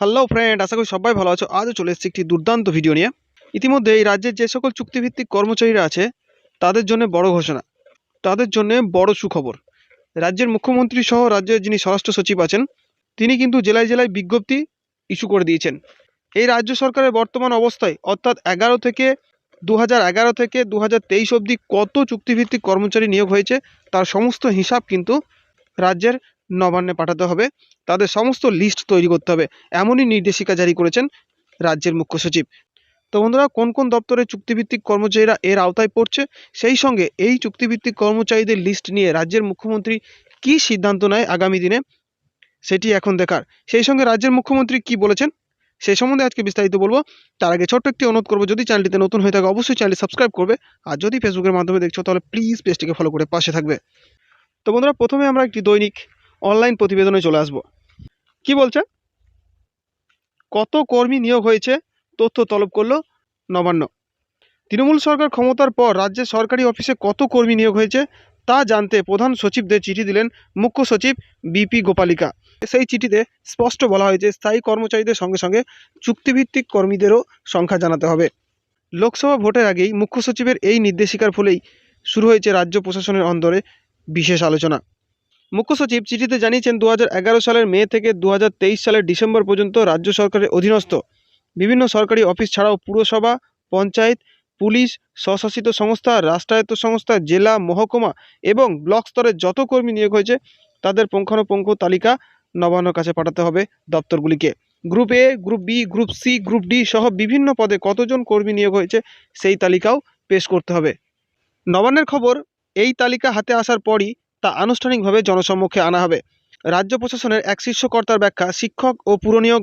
Hello friend আশা করি সবাই ভালো আছো। আজও চলে এসেছি একটি দুর্দান্ত ভিডিও নিয়ে। ইতিমধ্যে এই রাজ্যের যে সকল চুক্তিভিত্তিক কর্মচারীরা আছে, তাদের জন্য বড় ঘোষণা। তাদের জন্য বড় সুখবর। রাজ্যের মুখ্যমন্ত্রী সহ রাজ্যের যিনি স্বরাষ্ট্র সচিব আছেন, তিনি কিন্তু জেলায় জেলায় বিজ্ঞপ্তি ইস্যু করে দিয়েছেন। এই রাজ্য সরকারের বর্তমান অবস্থায়, অর্থাৎ এগারো থেকে দু এগারো থেকে দু হাজার তেইশ অবধি কত চুক্তিভিত্তিক কর্মচারী নিয়োগ হয়েছে, তার সমস্ত হিসাব কিন্তু রাজ্যের নবান্নে পাঠাতে হবে। তাদের সমস্ত লিস্ট তৈরি করতে হবে। এমনই নির্দেশিকা জারি করেছেন রাজ্যের মুখ্য সচিব। তো বন্ধুরা, কোন কোন দপ্তরে চুক্তিভিত্তিক কর্মচারীরা এর আওতায় পড়ছে? সেই সঙ্গে এই চুক্তিভিত্তিক কর্মচারীদের লিস্ট নিয়ে রাজ্যের মুখ্যমন্ত্রী কী সিদ্ধান্ত নেয় আগামী দিনে? সেটি এখন দেখার। সেই সঙ্গে রাজ্যের মুখ্যমন্ত্রী কি বলেছেন? সেই সম্বন্ধে আজকে বিস্তারিত বলব। তার আগে ছোট্ট একটি অনুরোধ করব, যদি চ্যানেলটিতে নতুন হয়ে থাকে, অবশ্যই চ্যানেলটি সাবস্ক্রাইব করবে। আর যদি ফেসবুকের মাধ্যমে দেখছ, তাহলে প্লিজ পেজটিকে ফলো করে পাশে থাকবে। তো বন্ধুরা, প্রথমে আমরা একটি দৈনিক অনলাইন প্রতিবেদনে চলে আসব। কি বলছে? কত কর্মী নিয়োগ হয়েছে? তথ্য তলব করল নবান্ন। তৃণমূল সরকার ক্ষমতার পর রাজ্যের সরকারি অফিসে কত কর্মী নিয়োগ হয়েছে তা জানতে প্রধান সচিবদের চিঠি দিলেন মুখ্য সচিব বিপি গোপালিকা। সেই চিঠিতে স্পষ্ট বলা হয়েছে স্থায়ী কর্মচারীদের সঙ্গে সঙ্গে চুক্তিভিত্তিক কর্মীদেরও সংখ্যা জানাতে হবে। লোকসভা ভোটের আগেই মুখ্য সচিবের এই নির্দেশিকার ফলেই শুরু হয়েছে রাজ্য প্রশাসনের অন্দরে বিশেষ আলোচনা। মুখ্য সচিব চিঠিতে জানিয়েছেন দু হাজার এগারো সালের মে থেকে দু হাজার তেইশ সালের ডিসেম্বর পর্যন্ত রাজ্য সরকারের অধীনস্থ। বিভিন্ন সরকারি অফিস ছাড়াও পুরসভা, পঞ্চায়েত, পুলিশ, স্বশাসিত সংস্থা, রাষ্ট্রায়ত্ত সংস্থা, জেলা, মহকুমা এবং ব্লক স্তরে যত কর্মী নিয়োগ হয়েছে, তাদের পুঙ্খানুপুঙ্খ তালিকা নবান্নর কাছে পাঠাতে হবে দপ্তরগুলিকে। Group A, group B, group C, group D সহ বিভিন্ন পদে কতজন কর্মী নিয়োগ হয়েছে, সেই তালিকাও পেশ করতে হবে। নবান্নের খবর, এই তালিকা হাতে আসার পরই তা আনুষ্ঠানিকভাবে জনসম্মুখে আনা হবে। রাজ্য প্রশাসনের এক শীর্ষকর্তার ব্যাখ্যা, শিক্ষক ও পুরনিয়োগ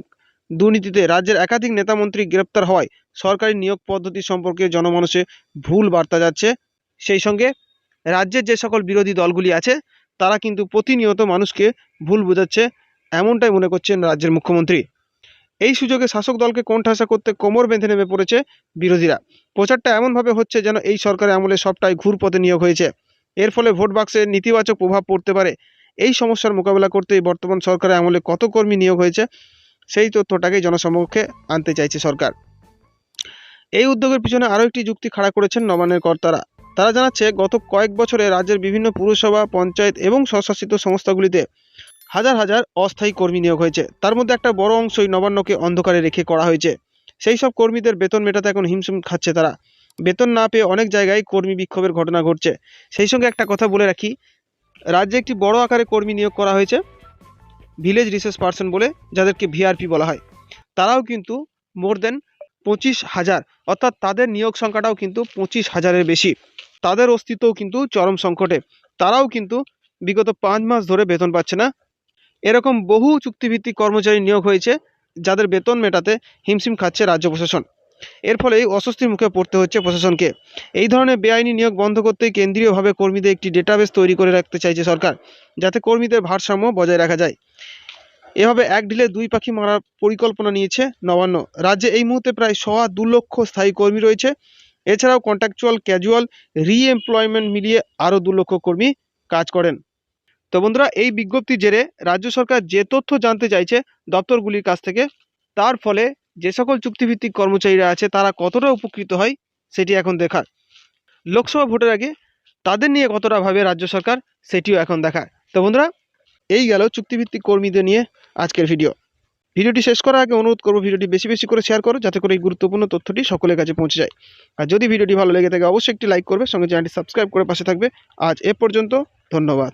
দুর্নীতিতে রাজ্যের একাধিক নেতামন্ত্রী গ্রেপ্তার হওয়ায় সরকারি নিয়োগ পদ্ধতি সম্পর্কে জনমানসে ভুল বার্তা যাচ্ছে। সেই সঙ্গে রাজ্যের যে সকল বিরোধী দলগুলি আছে, তারা কিন্তু প্রতিনিয়ত মানুষকে ভুল বোঝাচ্ছে, এমনটাই মনে করছেন রাজ্যের মুখ্যমন্ত্রী। এই সুযোগে শাসক দলকে কোণঠাসা করতে কোমর বেঁধে নেমে পড়েছে বিরোধীরা। প্রচারটা এমনভাবে হচ্ছে যেন এই সরকারের আমলে সবটাই ঘুরপথে নিয়োগ হয়েছে। এর ফলে ভোট বাক্সে নেতিবাচক প্রভাব পড়তে পারে। এই সমস্যার মোকাবেলা করতেই বর্তমান সরকারের আমলে কত কর্মী নিয়োগ হয়েছে, সেই তথ্যটাকেই জনসমক্ষে আনতে চাইছে সরকার। এই উদ্যোগের পিছনে আরও একটি যুক্তি খাড়া করেছেন নবান্নের কর্তারা। তারা জানাচ্ছে, গত কয়েক বছরে রাজ্যের বিভিন্ন পুরসভা, পঞ্চায়েত এবং স্বশাসিত সংস্থাগুলিতে হাজার হাজার অস্থায়ী কর্মী নিয়োগ হয়েছে। তার মধ্যে একটা বড় অংশই নবান্নকে অন্ধকারে রেখে করা হয়েছে। সেই সব কর্মীদের বেতন মেটাতে এখন হিমশিম খাচ্ছে তারা। বেতন না পেয়ে অনেক জায়গায় কর্মী বিক্ষোভের ঘটনা ঘটছে। সেই সঙ্গে একটা কথা বলে রাখি, রাজ্যে একটি বড় আকারে কর্মী নিয়োগ করা হয়েছে ভিলেজ রিসার্চ পার্সন বলে যাদেরকে ভিআরপি বলা হয়। তারাও কিন্তু মোর দেন পঁচিশ হাজার, অর্থাৎ তাদের নিয়োগ সংখ্যাটাও কিন্তু পঁচিশ হাজারের বেশি। তাদের অস্তিত্বও কিন্তু চরম সংকটে। তারাও কিন্তু বিগত পাঁচ মাস ধরে বেতন পাচ্ছে না। এরকম বহু চুক্তিভিত্তিক কর্মচারী নিয়োগ হয়েছে, যাদের বেতন মেটাতে হিমশিম খাচ্ছে রাজ্য প্রশাসন। এর ফলে অস্বস্তির মুখে পড়তে হচ্ছে প্রশাসনকে। এই ধরনের বেআইনি নিয়োগ বন্ধ করতে কেন্দ্রীয়ভাবে কর্মীদের একটি ডেটাবেস তৈরি করে রাখতে চাইছে সরকার, যাতে কর্মীদের ভারসাম্য বজায় রাখা যায়। এভাবে এক ঢিলে দুই পাখি মারার পরিকল্পনা নিয়েছে নবান্ন। রাজ্যে এই মুহূর্তে প্রায় সোয়া দু লক্ষ স্থায়ী কর্মী রয়েছে। এছাড়াও কন্ট্রাকচুয়াল ক্যাজুয়াল রিএমপ্লয়মেন্ট মিলিয়ে আরও দু লক্ষ কর্মী কাজ করেন। তো বন্ধুরা, এই বিজ্ঞপ্তির জেরে রাজ্য সরকার যে তথ্য জানতে চাইছে দপ্তরগুলির কাছ থেকে, তার ফলে যে সকল চুক্তিভিত্তিক কর্মচারীরা আছে, তারা কতটা উপকৃত হয় সেটি এখন দেখার। লোকসভা ভোটের আগে তাদের নিয়ে কতটা ভাবে রাজ্য সরকার, সেটিও এখন দেখার। তো বন্ধুরা, এই গেল চুক্তিভিত্তিক কর্মীদের নিয়ে আজকের ভিডিও। ভিডিওটি শেষ করার আগে অনুরোধ করব ভিডিওটি বেশি বেশি করে শেয়ার করো, যাতে করে এই গুরুত্বপূর্ণ তথ্যটি সকলের কাছে পৌঁছে যায়। আর যদি ভিডিওটি ভালো লেগে থাকে, অবশ্যই একটি লাইক করবে, সঙ্গে চ্যানেলটি সাবস্ক্রাইব করে পাশে থাকবে। আজ এ পর্যন্ত, ধন্যবাদ।